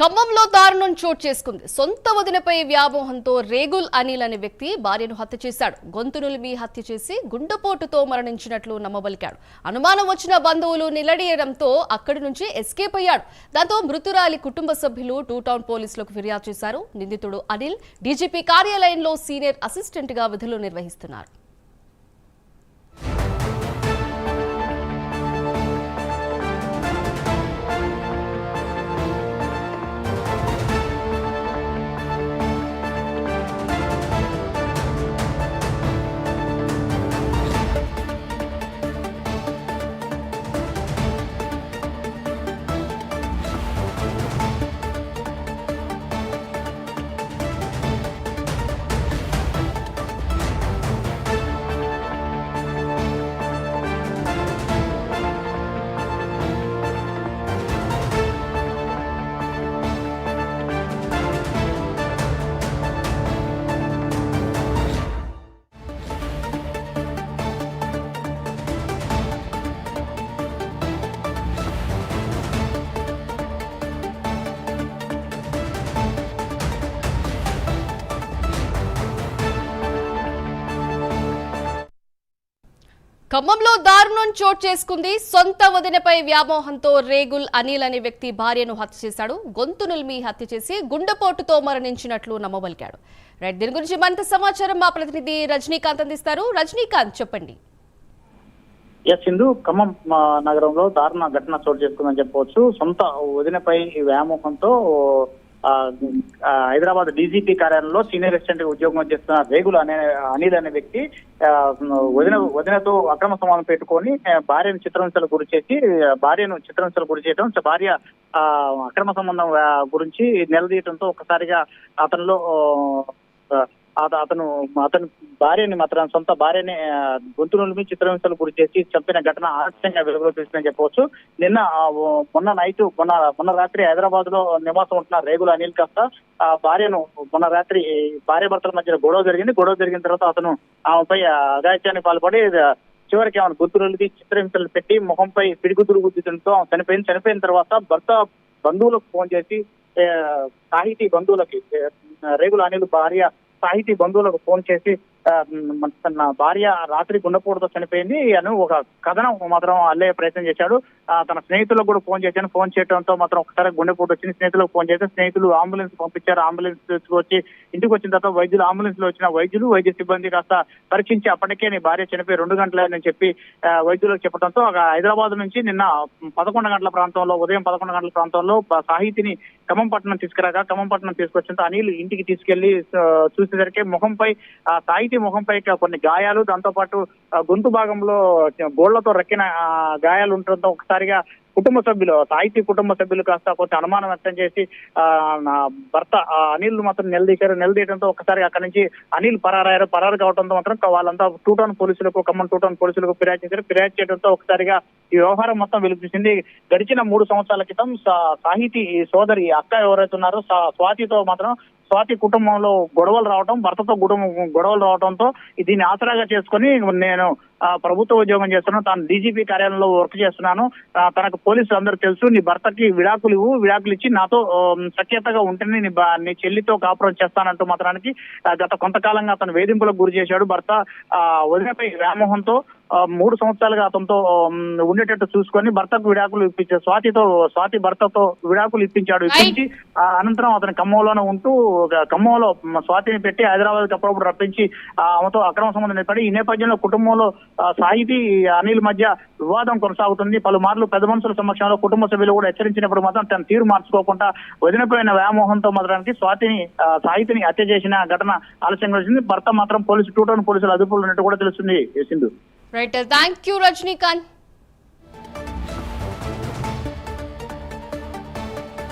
ఖమ్మంలో దారుణం చోటు చేసుకుంది. సొంత వదినపై వ్యామోహంతో రేగుల్ అనిల్ అనే వ్యక్తి భార్యను హత్య చేశాడు. గొంతు నులిమి హత్య చేసి గుండెపోటుతో మరణించినట్లు నమ్మబలికాడు. అనుమానం వచ్చిన బంధువులు నిలడీయడంతో అక్కడి నుంచి ఎస్కేప్ అయ్యాడు. దాంతో మృతురాలి కుటుంబ సభ్యులు టూ టౌన్ పోలీసులకు ఫిర్యాదు చేశారు. నిందితుడు అనిల్ డీజీపీ కార్యాలయంలో సీనియర్ అసిస్టెంట్గా విధులు నిర్వహిస్తున్నారు. ఖమ్మంలో దారుణం చోటు చేసుకుంది. సొంత వదినపై వ్యామోహంతో రేగుల్ అనిల్ అనే వ్యక్తి భార్యను హత్య చేశాడు. గొంతు నులిమి హత్య చేసి గుండెపోటుతో మరణించినట్లు నమ్మబలికాడు రైట్ దీని గురించి మరింత సమాచారం మా ప్రతినిధి రజనీకాంత్ అందిస్తారు. రజనీకాంత్ చెప్పండి. ఎస్ సింధు ఖమ్మం నగరంలో దారుణ ఘటన చోటు చేసుకుందని చెప్పవచ్చు. సొంత వదినపై వ్యామోహంతో హైదరాబాద్ డీజీపీ కార్యాలయంలో సీనియర్ అసిస్టెంట్ ఉద్యోగం చేస్తున్న రేగులు అనే అనిల్ అనే వ్యక్తి ఆ, వదిన వదినతో అక్రమ సంబంధం పెట్టుకొని భార్యను చిత్రహింసలకు గురి చేసి భార్యను చిత్రహింసలకు గురి చేయడం భార్య ఆ, అక్రమ సంబంధం గురించి నిలదీయడంతో ఒక్కసారిగా అతనిలో అతను అతని భార్యని మాత్రం సొంత భార్యని ఆ, గొంతు నుండి చిత్రహింసలు గురి చేసి చంపిన ఘటన ఆలస్యంగా వెలుగులో తెలిసిందని చెప్పవచ్చు నిన్న మొన్న నైట్ మొన్న మొన్న రాత్రి హైదరాబాద్లో నివాసం ఉంటున్న రేగుల అనిల్ కాస్త ఆ భార్యను మొన్న రాత్రి భార్య భర్తల మధ్య గొడవ జరిగింది. గొడవ జరిగిన తర్వాత అతను ఆమెపై ఆ, పాల్పడి చివరికి ఆమెను గుర్తులకి చిత్రహింసలు పెట్టి ముఖంపై పిడిగుద్దులు గుద్దుతుండటం చనిపోయింది. చనిపోయిన తర్వాత భర్త బంధువులకు ఫోన్ చేసి సాహితీ బంధువులకి రేగుల అనిల్ భార్య సాహితీ బంధువులకు ఫోన్ చేసి తన భార్య రాత్రి గుండెపోటుతో చనిపోయింది అని ఒక కథనం మాత్రం అల్లే ప్రయత్నం చేశాడు. తన స్నేహితులకు కూడా ఫోన్ చేశాను. ఫోన్ చేయడంతో మాత్రం ఒకసారి గుండెపోటు వచ్చింది. స్నేహితులకు ఫోన్ చేస్తే స్నేహితులు అంబులెన్స్ పంపించారు. అంబులెన్స్ వచ్చి ఇంటికి వచ్చిన తర్వాత వైద్యులు అంబులెన్స్లో వచ్చిన వైద్యులు వైద్య సిబ్బంది కాస్త పరీక్షించి అప్పటికే నీ భార్య చనిపోయి రెండు గంటలని చెప్పి వైద్యులకు చెప్పడంతో ఒక హైదరాబాద్ నుంచి నిన్న పదకొండు గంటల ప్రాంతంలో ఉదయం పదకొండు గంటల ప్రాంతంలో సాహితిని సాహితిని ఖమ్మంపట్నం తీసుకురాగా ఖమ్మంపట్నం తీసుకొచ్చిన అనిల్ ఇంటికి తీసుకెళ్ళి చూసేసరికి ముఖంపై ఆ సాహితీ ముఖంపై కొన్ని గాయాలు దాంతో పాటు గొంతు భాగంలో గోళ్ళతో రక్కిన గాయాలు ఉండటంతో ఒకసారిగా కుటుంబ సభ్యులు సాహితీ కుటుంబ సభ్యులు కాస్త కొంచెం అనుమానం వ్యక్తం చేసి నా భర్త అనిల్ మాత్రం నిలదీశారు. నిలదీయడంతో ఒకసారి అక్కడి నుంచి అనిల్ పరారయ్యారు పరారు కావడంతో మాత్రం వాళ్ళంతా టూ టౌన్ పోలీసులకు ఖమ్మం టూ టౌన్ పోలీసులకు ఫిర్యాదు చేశారు. ఫిర్యాదు చేయడంతో ఒకసారిగా ఈ వ్యవహారం మొత్తం వెలుగుచూసింది గడిచిన మూడు సంవత్సరాల క్రితం సాహితీ ఈ సోదరి అక్క ఎవరైతే ఉన్నారో స్వాతితో మాత్రం స్వాతి కుటుంబంలో గొడవలు రావడం భర్తతో కుటుంబం గొడవలు రావడంతో దీన్ని ఆసరాగా చేసుకొని నేను ఆ, ప్రభుత్వ ఉద్యోగం చేస్తున్నాను. తాను డీజీపీ కార్యాలయంలో వర్క్ చేస్తున్నాను. తనకు పోలీసులు అందరూ తెలుసు నీ భర్తకి విడాకులు ఇవ్వు విడాకులు ఇచ్చి నాతో సఖ్యతగా ఉంటేనే నీ బా- నీ చెల్లితో కాపురం చేస్తానంటూ మాత్రానికి గత కొంతకాలంగా అతను వేధింపులకు గురి చేశాడు. భర్త ఆ, వదినపై వ్యామోహంతో మూడు సంవత్సరాలుగా అతనితో ఉండేటట్టు చూసుకొని భర్తకు విడాకులు ఇప్పించే స్వాతితో స్వాతి భర్తతో విడాకులు ఇప్పించాడు ఇప్పించి అనంతరం అతను ఖమ్మంలోనే ఉంటూ ఖమ్మంలో స్వాతిని పెట్టి హైదరాబాద్ అప్పుడప్పుడు రప్పించి ఆమెతో అక్రమ సంబంధం ఏర్పడి ఈ నేపథ్యంలో కుటుంబంలో సాహితి సాహితీ అనిల్ మధ్య వివాదం కొనసాగుతుంది. పలుమార్లు పెద్ద మనుషుల సమక్షంలో కుటుంబ సభ్యులు కూడా హెచ్చరించినప్పుడు మాత్రం తన తీరు మార్చుకోకుండా వదిలిపోయిన వ్యామోహంతో మొదలడానికి స్వాతిని సాహితిని హత్య చేసిన ఘటన ఆలస్యంగా వచ్చింది. భర్త మాత్రం పోలీసు టూ టౌన్ పోలీసులు అదుపులో ఉన్నట్టు కూడా తెలుస్తుంది Sindhu. Right thank you Rajinikanth